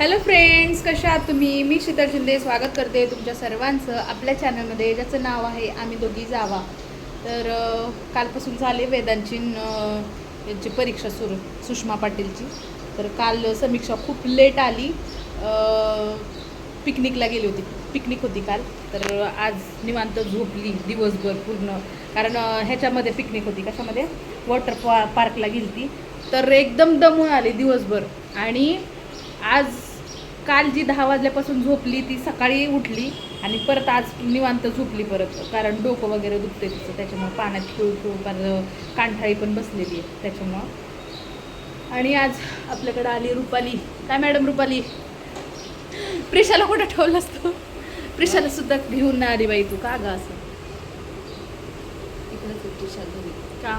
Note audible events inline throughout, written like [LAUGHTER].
Hello friends कशा आहात तुम्ही? मी शीतल शिंदे स्वागत करते तुमच्या सर्वांचं आपल्या चॅनलमध्ये ज्याचं नाव आहे आम्ही दोघी जावा. तर कालपासून झाले वेदांची यांची परीक्षा सुरू सुषमा पाटीलची. तर काल समीक्षा खूप लेट आली. पिकनिकला गेली होती. पिकनिक होती काल. तर आज निवांत झोपली दिवसभर पूर्ण. कारण ह्याच्यामध्ये पिकनिक होती. कशामध्ये? वॉटर पा पार्कला गेली ती तर एकदम दमून आली दिवसभर. आणि आज काल जी दहा वाजल्यापासून झोपली ती सकाळी उठली आणि परत आज निवांत झोपली परत. कारण डोकं वगैरे दुखते तिचं त्याच्यामुळं पाण्यात खेळू खेळू पर कांठाळी पण बसलेली आहे त्याच्यामुळं. आणि आज आपल्याकडे आली रुपाली. काय मॅडम रुपाली? प्रिशाला कुठं ठेवलं असतं प्रिशाला सुद्धा घेऊन नाही आली बाई तू का ग असं? घरी. का?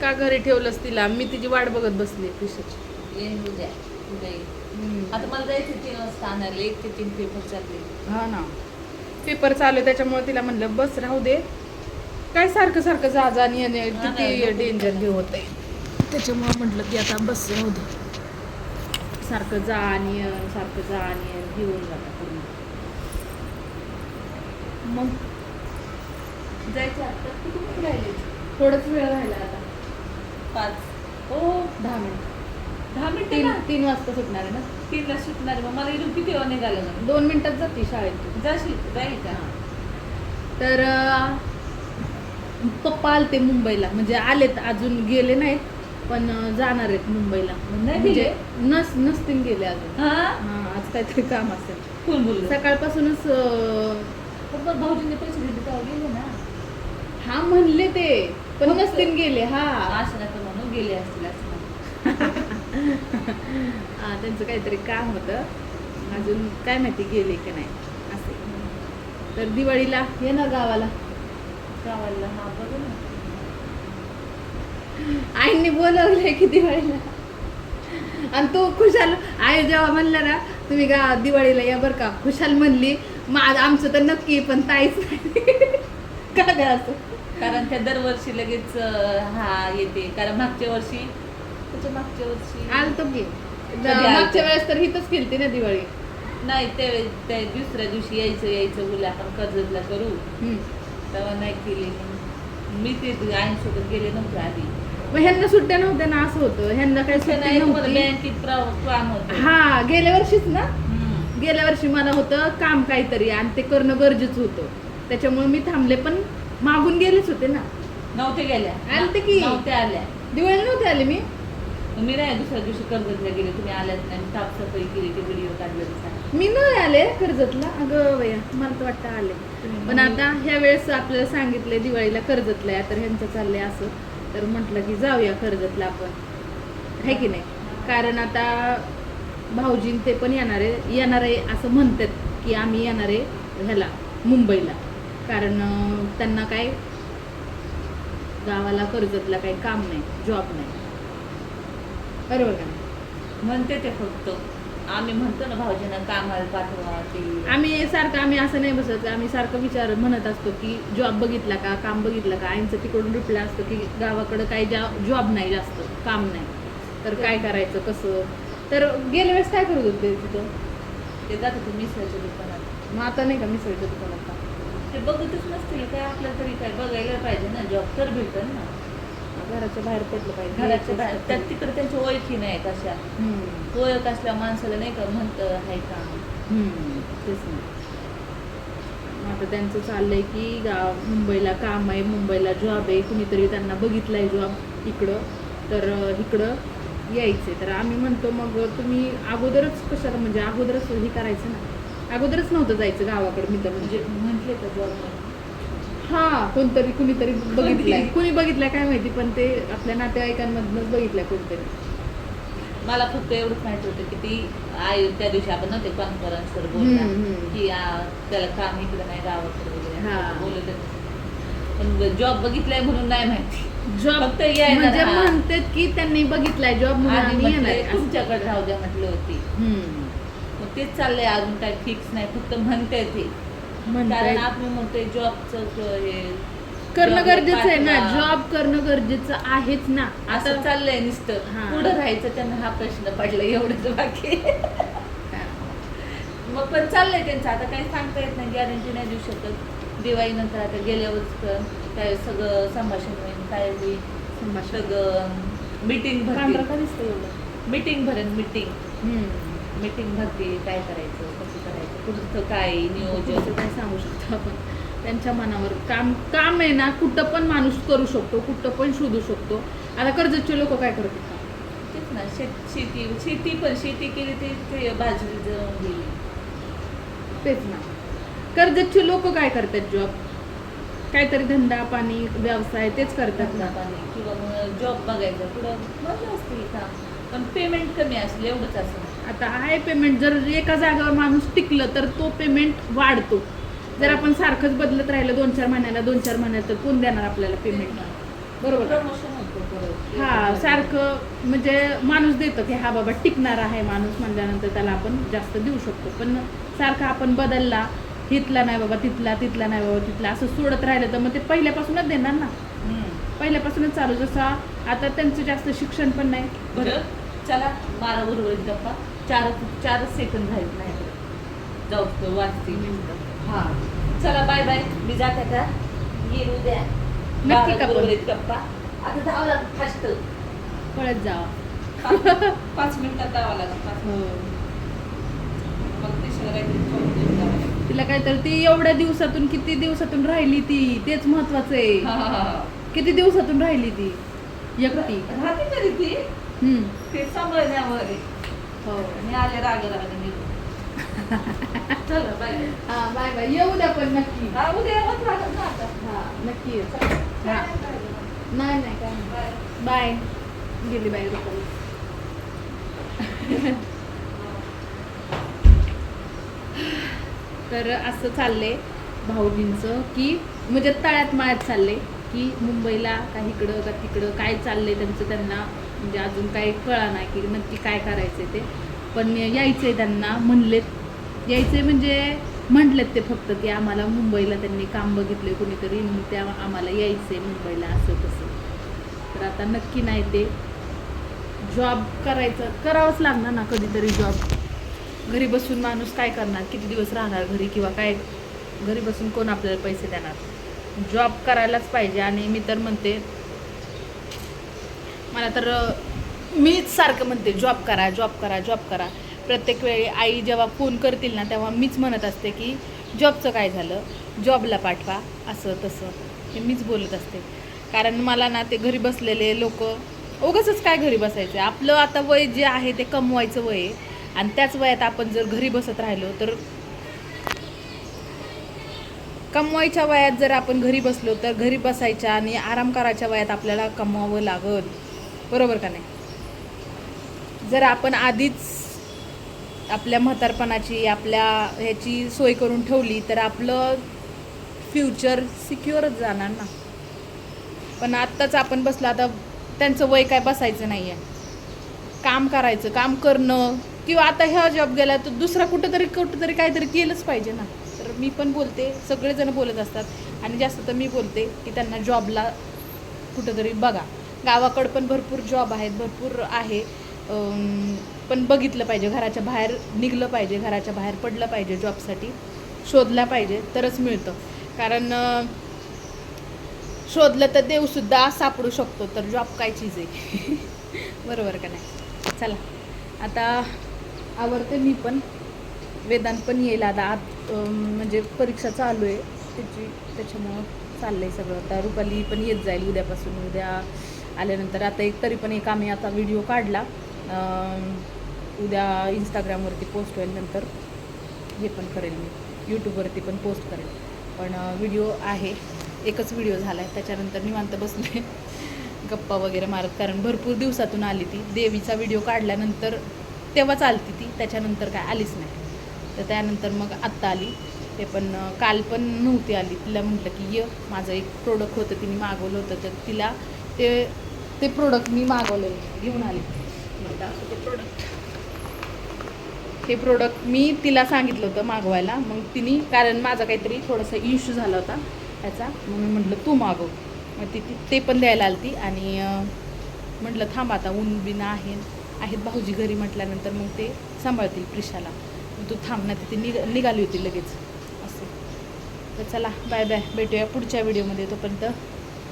का घरी ठेवलंस तिला? मी तिची वाट बघत बसली प्रिशाची. उद्या उद्या आता मला जायचं तीन वाजता आणायला एक ते तीन पेपर चालले हा ना पेपर चालू आहे त्याच्यामुळे तिला म्हणलं बस राहू दे. काय सारखं सारखं जा जा आणि येणे हा ना, किती. डेंजर हे होत त्याच्यामुळे म्हटलं की आता बस राहू दे. सारखं जा आणि ये, सारखं जा आणि ये, हे होऊन जातं पूर्ण. मग? जायचं आता. किती राहिले? थोडंच वेळ राहिला आता. पाच. हो दहा मिनिट. दहा मिनिटं तीन तीन वाजता सुटणार आहे ना? तीनला सुटणार मग मला इथून किती वेळ निघालं ना दोन मिनिटात जाते शाळेत तू. जाशील? जाईल का? तर अं, पप्पा आलते मुंबईला. म्हणजे आलेत अजून गेले नाहीत पण अं, जाणार आहेत मुंबईला. नाही म्हणजे? नस नसतील गेले अजून. हा? हा आज काहीतरी काम असेल. कोण बोललं? सकाळपासूनच अं, भाऊजींनी पैसे दिले तेव्हा गेले ना? हा म्हणले ते. पण नसतील गेले. हा. असं म्हणून गेले असतील असं. [LAUGHS] त्यांचं काहीतरी काम होतं. अजून काय माहिती गेले की नाही. असे. तर दिवाळीला ये ना गावाला. गावाला हा बघू ना. आईने बोलवलंय की दिवाळीला. आणि तू खुशाल आई जेव्हा म्हणलं ना तुम्ही गा दिवाळीला या बरं का. खुशाल म्हणली माझं आमचं तर नक्की पण ताईच [LAUGHS] का असं? कारण त्या दरवर्षी लगेच हा येते. कारण मागच्या वर्षी त्याच्या मागच्या वर्षी. आलतो की? मागच्या वेळेस तर हिथंच केलती ना दिवाळी. नाही ते त्या दुसऱ्या दिवशी यायचं यायचं बोलले आपण कर्जतला करू. तेव्हा नाही केली. मी ते आईसोबत गेले नव्हते आधी. मग ह्यांना सुट्ट्या नव्हत्या ना असं होतं. ह्यांना काही ते सुट्टी नाही बँकेत काम होतं. हा गेल्या वर्षीच ना. गेल्या वर्षी मला होतं काम काहीतरी आणि ते करणं गरजेचं होतं. त्याच्यामुळे मी थांबले पण मागून गेलेच होते ना. नव्हते गेल्या. आलते की. नव्हते आल्या. दिवाळीला नव्हते आले मी? मी नाही दुसऱ्या दिवशी कर्जतला गेले तुम्ही आल्यात नाही. साफसफाई केली ते व्हिडिओ काढले मी नाही आले कर्जतला. अगं भैया मला तर वाटतं आले. पण आता ह्या वेळेस आपल्याला सांगितलंय दिवाळीला कर्जतला आहे तर ह्यांचं चाललंय असं. तर म्हटलं की जाऊया कर्जतला आपण. आहे की नाही? कारण आता भाऊजीन ते पण येणार आहे येणार आहे असं म्हणतात की आम्ही येणार आहे ह्याला मुंबईला. कारण त्यांना काय गावाला कर्जतला काही काम नाही जॉब नाही. बरोबर का नाही? म्हणते ते फक्त. आम्ही म्हणतो ना भाऊजींना कामाला पाठवा ते. आम्ही सारखं आम्ही असं नाही बसत आम्ही सारखं विचार म्हणत असतो की जॉब बघितला का काम बघितलं का? आईंचं तिकडून रिप्लाय असतं की गावाकडं काही जा जॉब नाही जास्त काम नाही. तर काय करायचं कसं? तर गेल्या वेळेस काय करत होते तिथं? ते जात होते मिसळच्या दुकानात. मग आता नाही का मिसळच्या दुकानात? का? ते बघतच नसतील काय आपल्याला तरी काय बघायला पाहिजे ना जॉब तर भेटेल ना. घराच्या बाहेर पडलं पाहिजे. घराच्या बाहेर. त्यात तिकडे त्यांच्या ओळखी नाहीत अशा. ओळख असल्या माणसाला नाही का म्हणतं हाय का. तेच ना. मग आता त्यांचं चाललंय की गाव मुंबईला काम आहे मुंबईला जॉब आहे. कुणीतरी त्यांना बघितलाय जॉब इकडं. तर इकडं यायचंय. तर आम्ही म्हणतो मग तुम्ही अगोदरच कशाला म्हणजे अगोदरच हे करायचं ना? अगोदरच नव्हतं जायचं गावाकडे. मी तर म्हणजे म्हणजे म्हटले का जॉब हा कोणतरी कुणीतरी बघितलंय कुणी बघितलंय काय माहिती पण ते आपल्या नातेवाईकांमधनच बघितलंय कोणतरी मला फक्त एवढंच माहिती होतं की ती आई त्या दिवशी आपण नव्हते कॉन्फरन्सवर हम्म, बोलला हम्म. की आ, त्याला काम इकडे नाही गावाकडे वगैरे हा. बोलत होते. पण जॉब बघितलाय म्हणून नाही माहिती जॉब फक्त यायला म्हणजे. म्हणतात की त्यांनी बघितलाय जॉब म्हणून आम्ही म्हटलंय. तुमच्याकडे राहू द्या म्हटलं होती हम्म. मग तेच चाललंय अजून काही फिक्स नाही फक्त म्हणते ते कारण आपण म्हणतोय जॉबचं हे करणं गरजेचं आहे ना. जॉब करणं गरजेचं आहेच ना. असं आता चाललंय नुसतं. पुढं राहायचं त्यांना हा प्रश्न पडला एवढंच बाकी. मग पण चाललंय त्यांचं. आता काही सांगता येत नाही. गॅरंटी नाही देऊ शकत. दिवाळी नंतर आता गेल्यावरच काय सगळं संभाषण होईल काय होईल. संभाषण. सगळं मिटिंग भरतील मिटिंग भरेन मिटिंग हम्म. मिटिंग भरती काय करायचं. पुढचं काय नियोजन? काय सांगू शकतो आपण? त्यांच्या मनावर काम काम आहे ना कुठं पण माणूस करू शकतो कुठं पण शोधू शकतो. आता कर्जतचे लोक काय करतात? तेच ना शेत शेती शेती पण शेती केली ते बाजरी जळून गेली. तेच ना. कर्जतचे लोक काय करतात जॉब काहीतरी धंदा पाणी व्यवसाय तेच करतात ना. धंदा किंवा मग जॉब बघायचा. पुढं मजा असते काम. पण पेमेंट कमी असेल एवढंच असेल आता आहे पेमेंट जर एका जागावर माणूस टिकलं तर तो पेमेंट वाढतो. जर आपण सारखंच बदलत राहिलं दोन चार महिन्याला दोन चार महिन्यात तर कोण देणार आपल्याला पेमेंट बरोबर. हा सारखं म्हणजे माणूस देतो की हा बाबा टिकणार आहे माणूस म्हणल्यानंतर त्याला आपण जास्त देऊ शकतो. पण सारखं आपण बदलला हितला नाही बाबा तिथला तिथला नाही बाबा तिथला असं सोडत राहिलं तर मग ते पहिल्यापासूनच देणार ना. पहिल्यापासूनच चालू. जसं आता त्यांचं जास्त शिक्षण पण नाही. बरं. चला बारा उर्वरित गप्पा. चार चारच सेकंद झालेत नाही जाऊ तो वाचते. हा. चला बाय बाय मी जाते आता. येईल उद्या नक्की का गप्पा. आता धावा लागत फास्ट पळत जावा. पाच मिनिटात धावा लागत हो. मग देशाला काहीतरी. तिला काय तर ती एवढ्या दिवसातून किती दिवसातून राहिली ती? तेच महत्वाचं आहे. किती दिवसातून राहिली ती? एकटी. राहते तरी ती. ते सांभाळण्यावर. हो आणि आले राग राग निघून चला बाय हा बाय बाय येऊ द्या पण नक्की. हा उद्या येवंच लागत ना आता. हा नक्की नाही काय बाय. बाय गेली बाय [LAUGHS] तर असं चाललंय भाऊजींचं की म्हणजे तळ्यात माळ्यात चाललंय की मुंबईला का इकडं का तिकडं काय चाललंय त्यांचं त्यांना म्हणजे अजून काही कळा नाही की नक्की काय करायचं ते. पण यायचंय त्यांना म्हणलेत. यायचंय म्हणजे म्हटलेत ते फक्त की आम्हाला मुंबईला त्यांनी काम बघितले कुणीतरी मग त्या आम्हाला यायचंय मुंबईला असं तसं. तर आता नक्की नाही ते. जॉब करायचं करावंच लागणार ना कधीतरी जॉब. घरी बसून माणूस काय करणार? किती दिवस राहणार घरी किंवा काय? घरी बसून कोण आपल्याला पैसे देणार? जॉब करायलाच पाहिजे. आणि मी तर म्हणते मला तर मीच सारखं म्हणते जॉब करा जॉब करा जॉब करा. प्रत्येक वेळी आई जेव्हा फोन करतील ना तेव्हा मीच म्हणत असते की जॉबचं काय झालं? जॉबला पाठवा असं तसं. हे मीच बोलत असते. कारण मला ना ते घरी बसलेले लोक उगाचच काय घरी बसायचं? आपलं आता वय जे आहे ते कमवायचं वय आहे. आणि त्याच वयात आपण जर घरी बसत राहिलो तर कमवायच्या वयात जर आपण घरी बसलो तर घरी बसायच्या आणि आराम करायच्या वयात आपल्याला कमवावं लागत बरोबर का नाही? जर आपण आधीच आपल्या म्हातारपणाची आपल्या ह्याची सोय करून ठेवली तर आपलं फ्युचर सिक्युअरच जाणार ना. पण आत्ताच आपण बसलं आता त्यांचं वय काय बसायचं नाही आहे काम करायचं काम करणं किंवा आता ह्या जॉब गेला तर दुसरा कुठंतरी कुठंतरी काहीतरी केलंच पाहिजे ना. तर मी पण बोलते सगळेजण बोलत असतात. आणि जास्त तर मी बोलते की त्यांना जॉबला कुठंतरी बघा. गावाकडं पण भरपूर जॉब आहेत भरपूर आहे. पण बघितलं पाहिजे घराच्या बाहेर निघलं पाहिजे घराच्या बाहेर पडलं पाहिजे जॉबसाठी शोधला पाहिजे तरच मिळतं. कारण शोधलं तर देवसुद्धा सापडू शकतो तर जॉब काय चीज आहे? [LAUGHS] बरोबर का नाही? चला. आता आवडते मी पण. वेदांत पण येईल आता. आत म्हणजे परीक्षा चालू आहे. त्याची त्याच्यामुळं चाललं आहे सगळं. आता रुपाली पण येत जाईल उद्यापासून. उद्या आल्यानंतर आता एक तरी पण एक आम्ही आता व्हिडिओ काढला. उद्या इंस्टाग्रामवरती पोस्ट होईल नंतर हे पण करेल मी. यूट्यूबवरती पण पोस्ट करेल. पण व्हिडिओ आहे. एकच व्हिडिओ झाला आहे त्याच्यानंतर निवांत बसले [LAUGHS] गप्पा वगैरे मारत. कारण भरपूर दिवसातून आली ती. देवीचा व्हिडिओ काढल्यानंतर तेव्हाच आलती ती. त्याच्यानंतर काय आलीच नाही. तर त्यानंतर मग आत्ता आली. ते पण काल पण नव्हती आली. तिला म्हटलं की य. माझं एक प्रोडक्ट होतं तिने मागवलं होतं. तर तिला ते ते प्रोडक्ट मी मागवलेलं घेऊन आले. ते प्रोडक्ट हे प्रोडक्ट मी तिला सांगितलं होतं मागवायला मग तिने कारण माझा काहीतरी थोडासा इश्यू झाला होता ह्याचा मग मी म्हटलं तू मागव. मग ती ती- पण द्यायला आलती आणि म्हटलं थांब आता ऊन बिन आहे आहेत भाऊजी घरी म्हटल्यानंतर मग ते सांभाळतील प्रिशाला. मग तू थांब ना ती निघ निघाली होती लगेच. असं. तर चला बाय बाय. भेटूया पुढच्या व्हिडिओमध्ये तोपर्यंत.